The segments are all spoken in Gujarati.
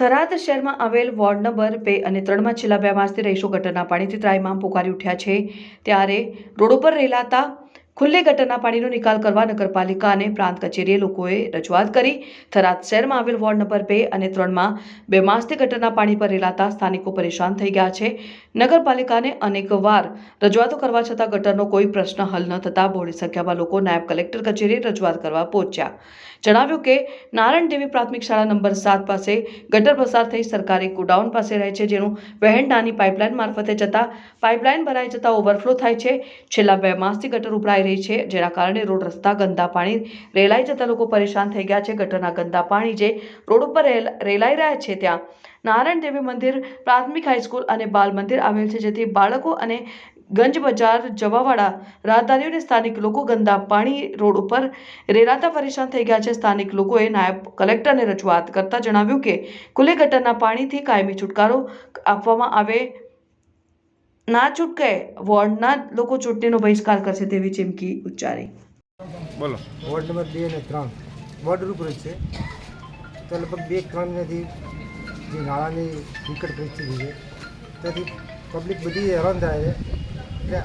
થરાદ શહેરમાં આવેલ વોર્ડ નંબર બે અને ત્રણમાં છેલ્લા બે માસથી રહીશો ગટરના પાણીથી ત્રાહિમામ પોકારી ઉઠ્યા છે. ત્યારે રોડ ઉપર રેલાતા ખુલ્લે ગટરના પાણીનો નિકાલ કરવા નગરપાલિકા અને પ્રાંત કચેરીએ લોકોએ રજૂઆત કરી. થરાદ શહેરમાં આવેલ વોર્ડ નંબર બે અને ત્રણમાં બે માસથી ગટરના પાણી પર રેલાતા સ્થાનિકો પરેશાન થઈ ગયા છે. નગરપાલિકાને અનેકવાર રજૂઆતો કરવા છતાં ગટરનો કોઈ પ્રશ્ન હલ ન થતાં બહોળી સંખ્યામાં લોકો નાયબ કલેક્ટર કચેરીએ રજૂઆત કરવા પહોંચ્યા. જણાવ્યું કે, નારાયણ દેવી પ્રાથમિક શાળા નંબર સાત પાસે ગટર પસાર થઈ સરકારી ગોડાઉન પાસે રહે છે, જેનું વહેણ નાની પાઇપલાઇન મારફતે જતા પાઇપલાઇન ભરાઈ જતા ઓવરફ્લો થાય છે. છેલ્લા બે માસથી ગટર ઉભરાઈ રહી છે, જેના કારણે રોડ રસ્તા, ગંદા પાણી, રેલાઈ જતા લોકો પરેશાન થઈ ગયા છે. ગટરના ગંદા પાણી જે રોડ ઉપર રેલ- રેલાઈ રહ્યા છે, ત્યાં નારાયણ દેવી મંદિર, પ્રાથમિક હાઈસ્કૂલ અને બાલ મંદિર આવેલ છે, જેથી બાળકો અને ગંજ બજાર જવાવાળા રાહદારીઓને સ્થાનિક લોકો ગંદા પાણી રોડ ઉપર રેલાતા પરેશાન થઈ ગયા છે. સ્થાનિક લોકોએ નાયબ કલેક્ટરને રજૂઆત કરતા જણાવ્યું કે, ખુલ્લે ગટરના પાણીથી કાયમી છુટકારો આપવામાં આવે ના છૂટકે વોર્ડના લોકો ચૂંટણીનો બહિષ્કાર કરશે તેવી ચીમકી ઉચ્ચારી. બોલો. વોર્ડ નંબર બે અને ત્રણ. વોર્ડ ઉપર જ છે. તો લગભગ બે ત્રણ મહિનાથી જે નાળાની વિકટ પરિસ્થિતિ છે તેથી પબ્લિક બધી હેરાન થાય છે એટલે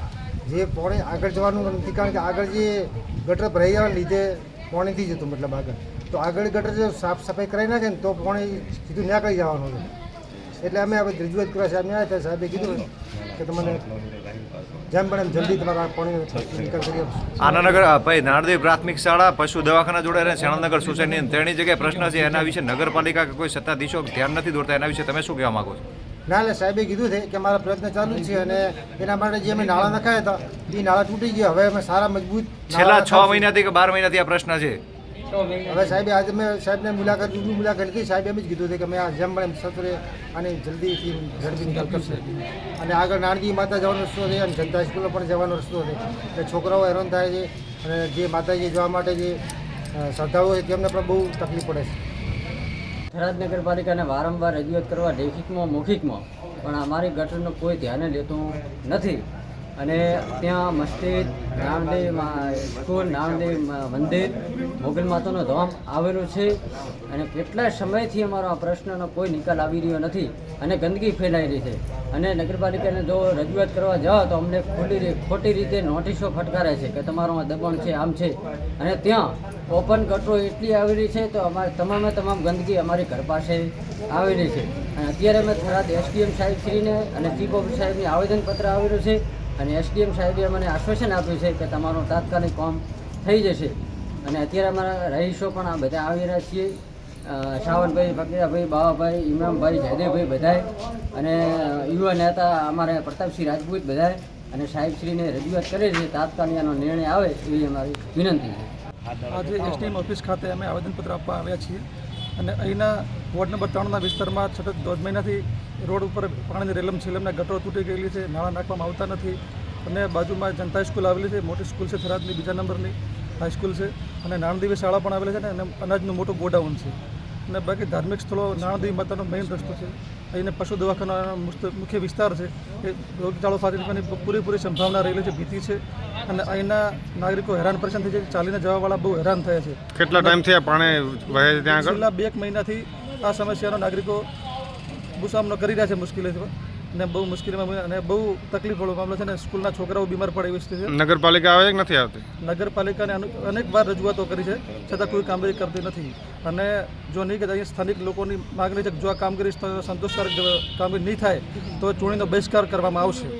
જે પોણે આગળ જવાનું નથી કારણ કે આગળ જે ગટર ભરાઈ જવાના લીધે પોણે નથી જતું મતલબ આગળ. તો આગળ ગટર જો સાફ સફાઈ કરાવી નાખે ને તો પોણે સીધું નીકળી જવાનું છે. એટલે અમે હવે રજૂઆત કરવા સાહેબને આવ્યા હતા સાહેબે કીધું કે તમને જેમ પણ એમ જલ્દી તમારા પાણી નિકાલ કરી આપશો આનંદનગર ભાઈ નારદેવ પ્રાથમિક શાળા પશુ દવાખાના જોડે રહે શરણનગર સોસાયટી ત્રણેય જગ્યાએ પ્રશ્ન છે એના વિશે નગરપાલિકા કે કોઈ સત્તાધીશો ધ્યાન નથી દોરતા એના વિશે તમે શું કહેવા માંગો છો? ના એટલે સાહેબે કીધું છે કે મારા પ્રયત્ન ચાલુ છે અને એના માટે જે અમે નાળા નખાયા હતા એ નાળા તૂટી ગયા. હવે અમે સારા મજબૂત છેલ્લા છ મહિનાથી કે બાર મહિનાથી આ પ્રશ્ન છે. હવે સાહેબે આજે મેં સાહેબને મુલાકાત રૂબરૂ મુલાકાત લીધી. સાહેબે એમ જ કીધું છે કે મેં આ જેમ પણ એમ સત્વરે અને જલ્દીથી ઝડપી નિકાલ કરશે. અને આગળ નારજી માતા જવાનો રસ્તો છે અને જનતા સ્કૂલનો પણ જવાનો રસ્તો છે. એટલે છોકરાઓ હેરાન થાય છે અને જે માતાજી જવા માટે જે શ્રદ્ધાળુઓ છે તેમને પણ બહુ તકલીફ પડે છે. થરાદ નગરપાલિકાને વારંવાર રજૂઆત કરવા લેખિતમાં, મૌખિકમાં. પણ અમારી ગટરનું કોઈ ધ્યાને લેતું નથી. અને ત્યાં મસ્જિદ નામદેવ સ્કૂલ નામદેવ મંદિર, મોગલ માતાનો ધામ આવેલું છે. અને કેટલા સમયથી અમારો આ પ્રશ્નનો કોઈ નિકાલ આવી રહ્યો નથી અને ગંદકી ફેલાઈ રહી છે. અને નગરપાલિકાને જો રજૂઆત કરવા જાઓ તો અમને ખોટી ખોટી રીતે નોટિસો ફટકારે છે કે તમારું આ દબાણ છે, આમ છે. અને ત્યાં ઓપન ગટરો એટલી આવેલી છે તો અમારે તમામે તમામ ગંદકી અમારી ઘર પાસે આવેલી છે. અને અત્યારે અમે થરાદ એસડીએમ સાહેબશ્રીને અને ચીફ ઓફિસ સાહેબને આવેદનપત્ર આવેલું છે. અને એસડીએમ સાહેબે મને આશ્વાસન આપ્યું છે કે તમારું તાત્કાલિક કામ થઈ જશે. અને અત્યારે અમારા રહીશો પણ આ બધા આવી રહ્યા છીએ. શાવનભાઈ ફકીરાભાઈ બાવાભાઈ ઇમરામભાઈ જયદેવભાઈ બધાએ અને યુવા નેતા અમારે પ્રતાપસિંહ રાજપૂત બધાએ અને સાહેબશ્રીને રજૂઆત કરે છે તાત્કાલિક આનો નિર્ણય આવે એવી અમારી વિનંતી છે. આજે એસડીએમ ઓફિસ ખાતે અમે આવેદનપત્ર આપવા આવ્યા છીએ. અને અહીંના વોર્ડ નંબર ત્રણના વિસ્તારમાં સતત દોઢ મહિનાથી રોડ ઉપર પાણીની રેલમ છેલમના ગટરો તૂટી ગયેલી છે નાણાં નાખવામાં આવતા નથી. અને બાજુમાં જનતા સ્કૂલ આવેલી છે મોટી સ્કૂલ છે થરાદની બીજા નંબરની હાઈસ્કૂલ છે. અને નાણદેવી શાળા પણ આવેલી છે અને અનાજનું મોટું ગોડાઉન છે. અને બાકી ધાર્મિક સ્થળો નાણદેવી માતાનો મેઇન રસ્તો છે. અહીંને પશુ દવાખાના મુખ્ય વિસ્તાર છે એ રોગચાળો ફાટવાની પૂરેપૂરી સંભાવના રહેલી છે ભીતિ છે. અને અહીંના નાગરિકો હેરાન પરેશાન થઈ છે ચાલીને જવાવાળા બહુ હેરાન થયા છે. કેટલા ટાઈમથી આ પાણી વહે ત્યાં છેલ્લા બે એક મહિનાથી આ સમસ્યાનો નાગરિકો બહુ સામનો કરી રહ્યા છે મુશ્કેલીથી અને બહુ મુશ્કેલીમાં અને બહુ તકલીફ વાળો મામલો છે અને સ્કૂલના છોકરાઓ બીમાર પડે એવી સ્થિતિ છે. નગરપાલિકા આવે કે નથી આવતી? નગરપાલિકાને અનુ- અનેક વાર રજૂઆતો કરી છે છતાં કોઈ કામગીરી કરતી નથી. અને જો નહીં કે અહીંયા સ્થાનિક લોકોની માગણી છે કે જો આ કામગીરી સંતોષકારક કામગીરી નહીં થાય તો ચૂંટણીનો બહિષ્કાર કરવામાં આવશે.